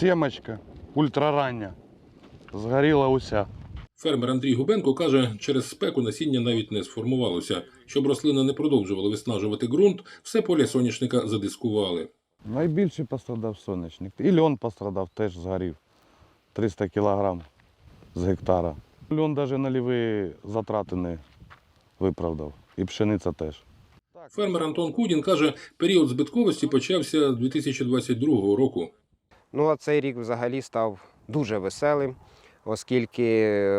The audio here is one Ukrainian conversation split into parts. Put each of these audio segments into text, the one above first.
Сімочка ультрарання. Згоріла уся. Фермер Андрій Губенко каже, через спеку насіння навіть не сформувалося. Щоб рослина не продовжувала виснажувати ґрунт, все поле соняшника задискували. Найбільше пострадав сонячник. І льон пострадав, теж згорів. 300 кілограм з гектара. Льон навіть на ліві затрати не виправдав. І пшениця теж. Фермер Антон Кудін каже, період збитковості почався з 2022 року. Ну, а цей рік взагалі став дуже веселим, оскільки е,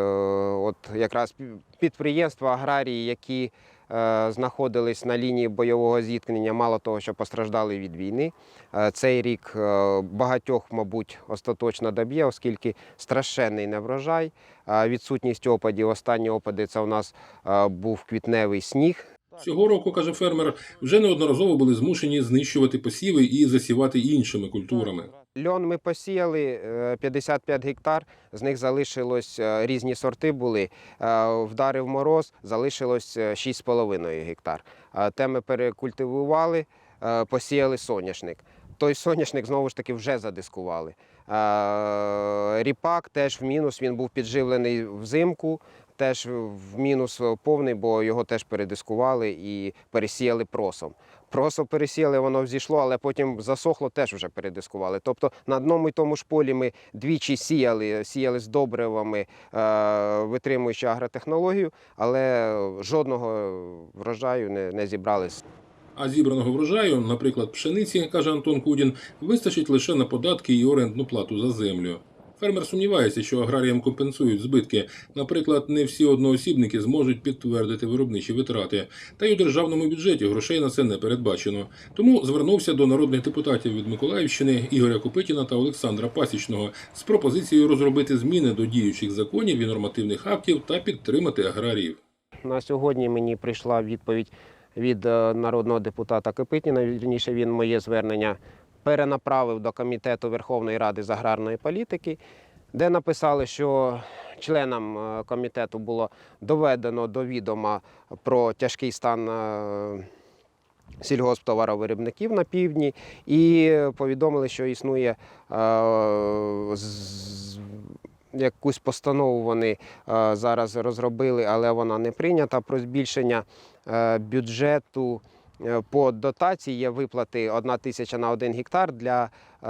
от якраз підприємства аграрії, які е, знаходились на лінії бойового зіткнення, мало того, що постраждали від війни. е, Цей рік багатьох, мабуть, остаточно доб'є, оскільки страшенний неврожай, відсутність опадів. Останні опади це у нас був квітневий сніг. Цього року, каже фермер, вже неодноразово були змушені знищувати посіви і засівати іншими культурами. Льон ми посіяли е, 55 гектар, з них залишилось е, різні сорти були. Е, Вдарив мороз, залишилось е, 6,5 гектар. Е, Те ми перекультивували, е, посіяли соняшник. Той соняшник знову ж таки вже задискували. Е, Ріпак теж в мінус, він був підживлений взимку, теж в мінус повний, бо його теж передискували і пересіяли просом. Просо пересіяли, воно взійшло, але потім засохло, теж вже передискували. Тобто на одному і тому ж полі ми двічі сіяли, сіяли з добривами, е, витримуючи агротехнологію, але жодного врожаю не, не зібрали. А зібраного врожаю, наприклад, пшениці, каже Антон Кудін, вистачить лише на податки і орендну плату за землю. Фермер сумнівається, що аграріям компенсують збитки. Наприклад, не всі одноосібники зможуть підтвердити виробничі витрати. Та й у державному бюджеті грошей на це не передбачено. Тому звернувся до народних депутатів від Миколаївщини Ігоря Копитіна та Олександра Пасічного з пропозицією розробити зміни до діючих законів і нормативних актів та підтримати аграріїв. На сьогодні мені прийшла відповідь від е, народного депутата Кипитіна. Вірніше він моє звернення перенаправив до комітету Верховної Ради з аграрної політики, де написали, що членам е, комітету було доведено до відома про тяжкий стан. е, Сільгосптоваровиробників на півдні і повідомили, що існує е, якусь постанову вони зараз розробили, але вона не прийнята про збільшення бюджету по дотації. Є виплати 1 тисяча на 1 гектар для е,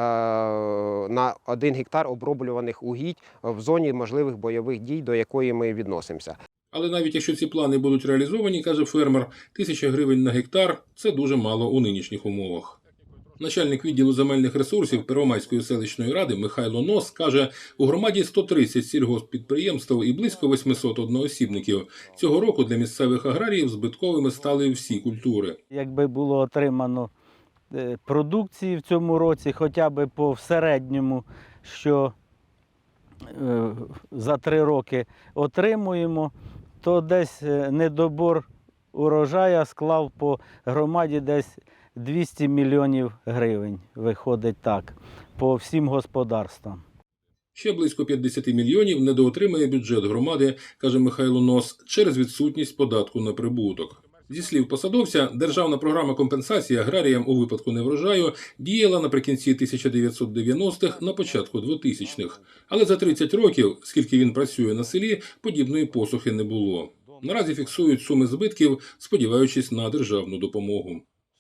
на 1 гектар оброблюваних угідь в зоні можливих бойових дій, до якої ми відносимося. Але навіть якщо ці плани будуть реалізовані, каже фермер, тисяча гривень на гектар це дуже мало у нинішніх умовах. Начальник відділу земельних ресурсів Первомайської селищної ради Михайло Нос каже, у громаді 130 сільгосппідприємств і близько 800 одноосібників. Цього року для місцевих аграріїв збитковими стали всі культури. Якби було отримано е, продукції в цьому році, хоча б по середньому, що е, за три роки отримуємо, то десь е, недобор урожая склав по громаді десь 200 мільйонів гривень. Виходить так, по всім господарствам. Ще близько 50 мільйонів недоотримає бюджет громади, каже Михайло Нос, через відсутність податку на прибуток. Зі слів посадовця, державна програма компенсації аграріям у випадку неврожаю діяла наприкінці 1990-х, на початку 2000-х. Але за 30 років, скільки він працює на селі, подібної посухи не було. Наразі фіксують суми збитків, сподіваючись на державну допомогу.